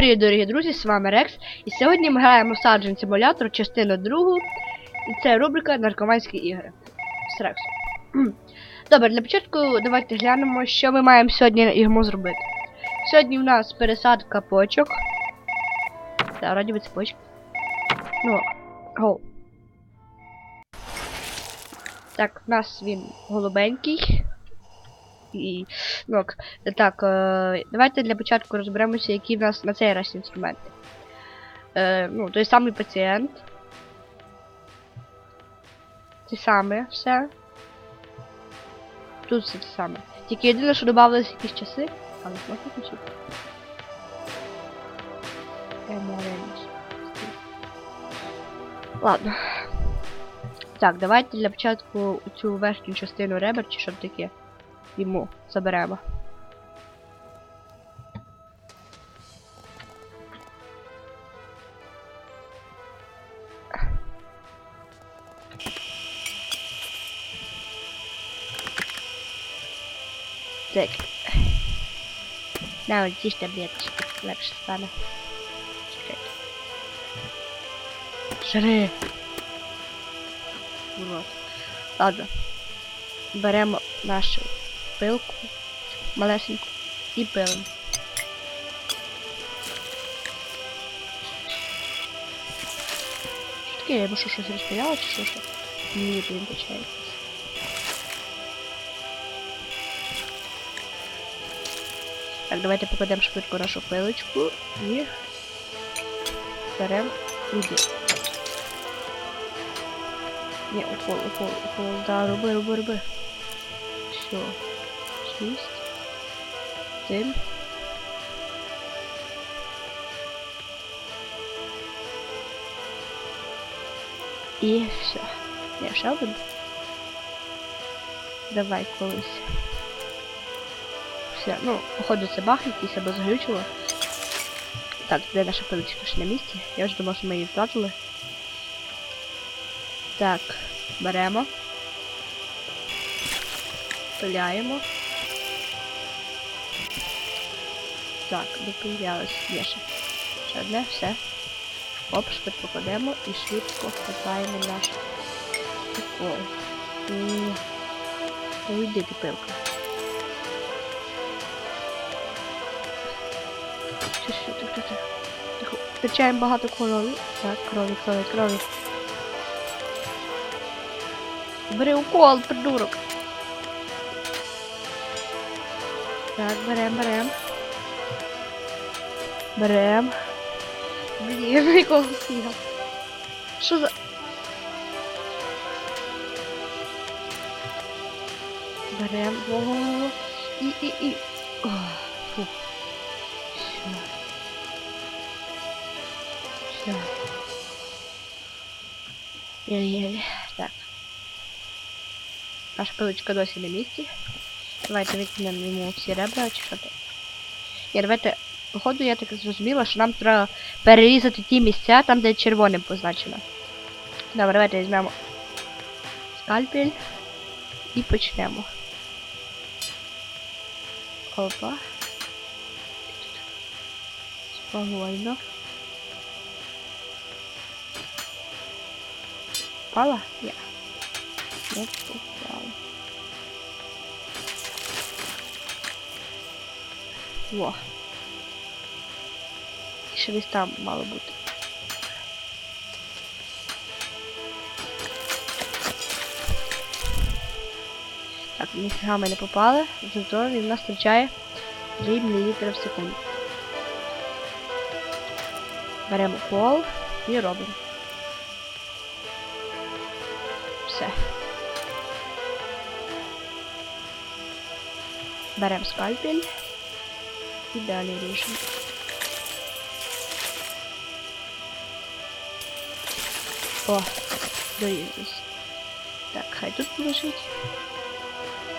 Привіт, дорогі друзі, з вами Рекс. І сьогодні ми граємо в Surgeon Simulator, частину другу. І це рубрика Наркоманські ігри з Рексом. Добре, для початку давайте глянемо, що ми маємо сьогодні йому зробити. Сьогодні в нас пересадка почок. Так, раді би це почки. Ну, гол. Так, в нас він голубенький. І. Ну, так, е, давайте для початку розберемося, які в нас на цей раз інструменти. Е, ну, той самий пацієнт. Те саме все. Тут все те саме. Тільки єдине, що додавалися якісь часи, але можна включити. Ладно. Так, давайте для початку цю верхню частину ребер чи що таке йому заберемо. Так. На, ось ті ж таблеточки. Легше стане. Чекайте. Жри. Вот. Ладно. Беремо нашу пилку малесеньку і пилимо. Що таке? Я що щось розпиляла чи що? Ні, блін, почається. Так, давайте покладемо швидко нашу пилочку і беремо іди. Ні, укол, укол, укол, да, роби, роби, роби. Все. Шість. Тим. І все. Не, ще один. Давай колись. Все, ну, походу це баг якийсь або заглючило. Так, де наша пилочка ж на місці? Я вже думав, що ми її втратили. Так, беремо. Пиляємо. Так, допилялось. Є ще. Ще одне, все. Оп, швидко кладемо і швидко хватаємо наш укол. М, Ну йди ти пилка. Втрачаємо багато крові. Так, крові, крові, крові. Бери укол, придурок. Так, берем, берем. Берем. Блін, якого фіга. Що за... Берем. Во-во-во. І, і, і. О, фу. Все. Все. Єлі-єлі. Так. Наша пилочка досі на місці. Давайте викинемо йому всі ребра чи що то. Ні, давайте. Походу, я так зрозуміла, що нам треба перерізати ті місця, там, де червоним позначено. Добре, давайте візьмемо скальпель і почнемо. Опа. Спокійно. Пала? Ні. Не попала. Во. Ще десь там мало бути. Так, ніфіга ми не попали, зато він нас втрачає 3 мл в секунду. Беремо пол і робимо. Все. Беремо скальпель і далі ріжемо. О, дорізались. Так, хай тут лежить.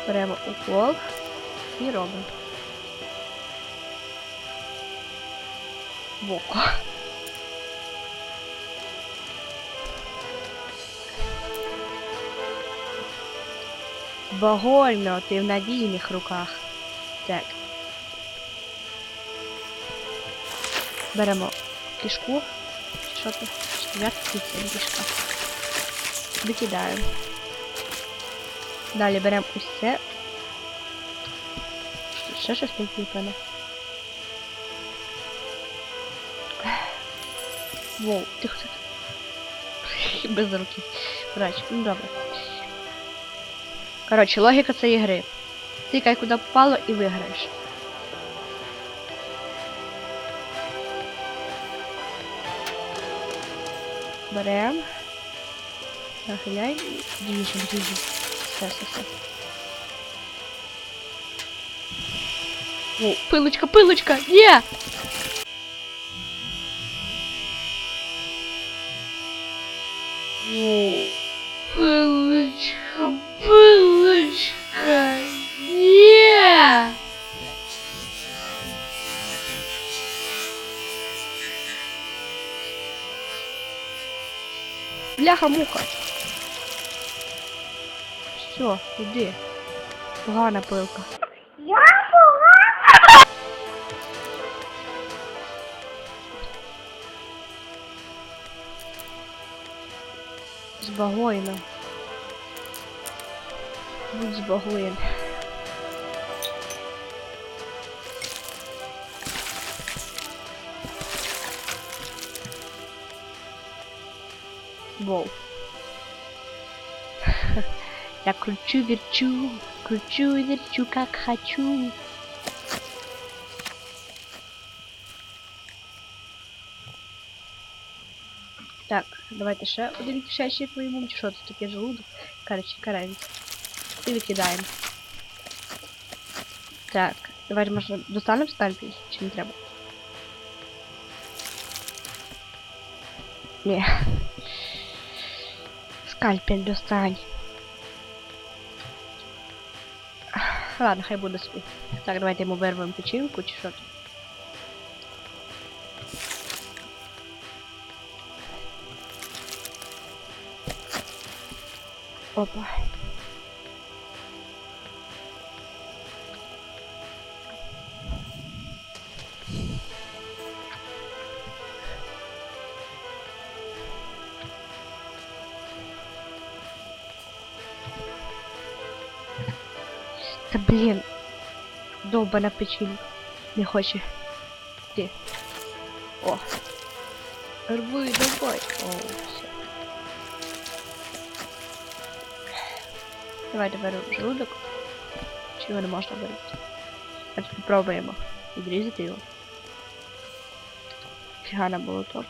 Беремо укол і робимо. В око. Багольно, ти в надійних руках. Так. Беремо кишку. Що це? Не кишка. Викидаємо. Далі беремо ось це. Ще щось не куплене. Воу, тихо, тихо. Без руки. Врач, ну добре. Коротше, логіка цієї гри. Тикай куди попало і виграєш. Берем. Нахиляй. Движем, движем. Все, все, все. О, пилочка, пилочка! Є! Пилочка, пилочка! Бляха-муха. Все, іди. Погана пилка. Збагоїно. Будь збагоєн. Воу. Я кручу, верчу, кручу и верчу, как хочу. Так, давайте ще один кишечник виймемо. Чи що це таке желудок? Короче, карається. І викидаємо. Так, давайте може достанемо скальпель, чи не треба? Ні. Скальпель достань. Ладно, хай буде собі. Так, давайте йому вирвемо печінку чи що там. Опа. Та блін. Довбана печінка. Не хоче. Ти. О. Рви, давай. О, все. Давайте беру желудок. Чого не можна берути? Давайте попробуємо. Відрізати його. Фіга на болоток.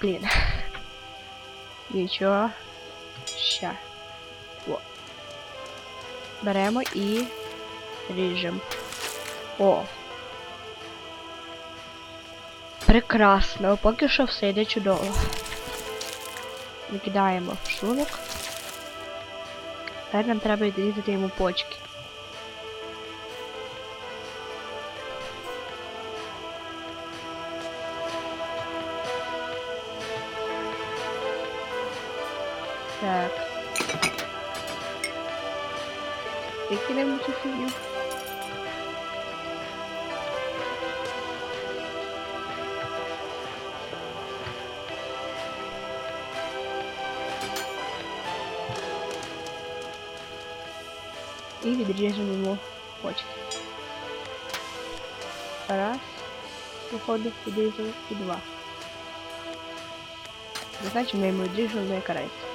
Блін. Нічого. Ща. О. Беремо і ріжемо. О. Прекрасно. Поки що все йде чудово. Викидаємо в шлунок. Тепер нам треба відрізати йому почки. Так. Викинемо цю фігню. І відріжемо йому почки. Раз. Виходить, відрізали і два. Значить, ми йому відріжемо на карець.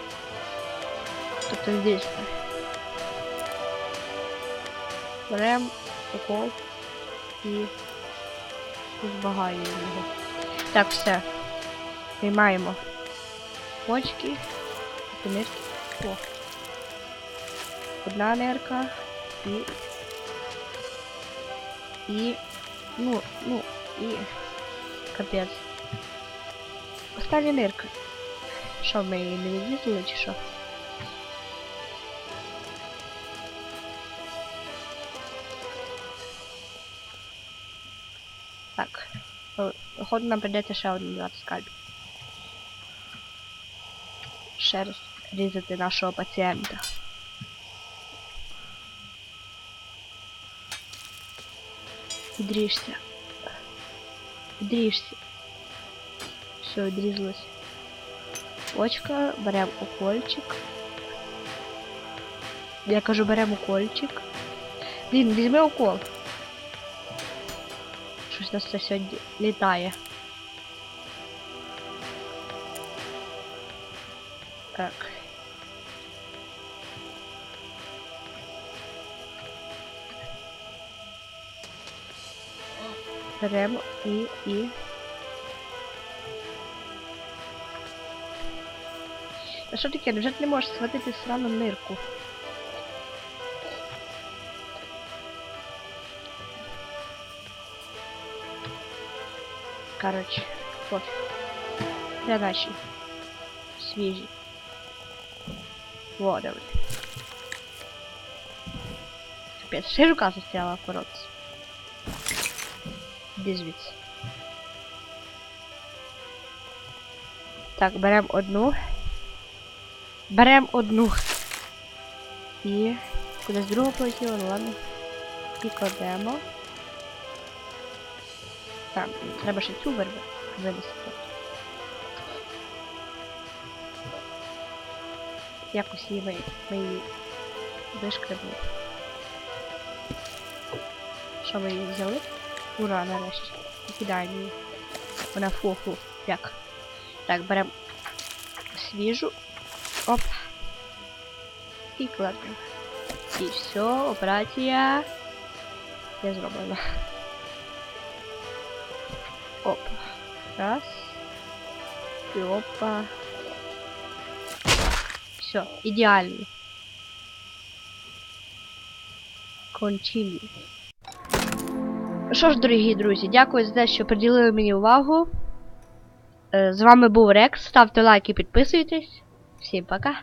Тобто здесь. Берем укол і збагаємо його. Так, все. Приймаємо почки, нирки. О. Одна нирка і. І. Ну, ну, і. Капець. Остання нирка. Що, ми її не відрізали чи що? Походу нам прийдеться ще один брати скальп. Ще раз різати нашого пацієнта. Підріжся. Підріжся. Все, відрізалось. Очка, беремо укольчик. Я кажу, беремо укольчик. Блин, візьми укол. Щось у нас це сьогодні літає. Так. Беремо і, і. А що таке? Ти не можеш схватити срану нирку? Короче, пофіг. Для наші. Свіжі. Во, добре. Капець, ще рука застряла боротися. Іди звідси. Так, беремо одну. Беремо одну. І кудись другу полетіло, ну ладно. І кладемо. Так, треба ще цю вербу винести. Якось її ми, ми її вишкребли. Що ми її взяли? Ура, нарешті. Кидаємо її. Вона фу-фу. Як? Так, беремо свіжу. Оп. І кладемо. І все, операція. Я зроблена. Оп. Раз. І опа. Все, ідеально. Continue. Що ж, дорогі друзі, дякую за те, що приділили мені увагу. Е, З вами був Рекс. Ставте лайк і підписуйтесь. Всім пока.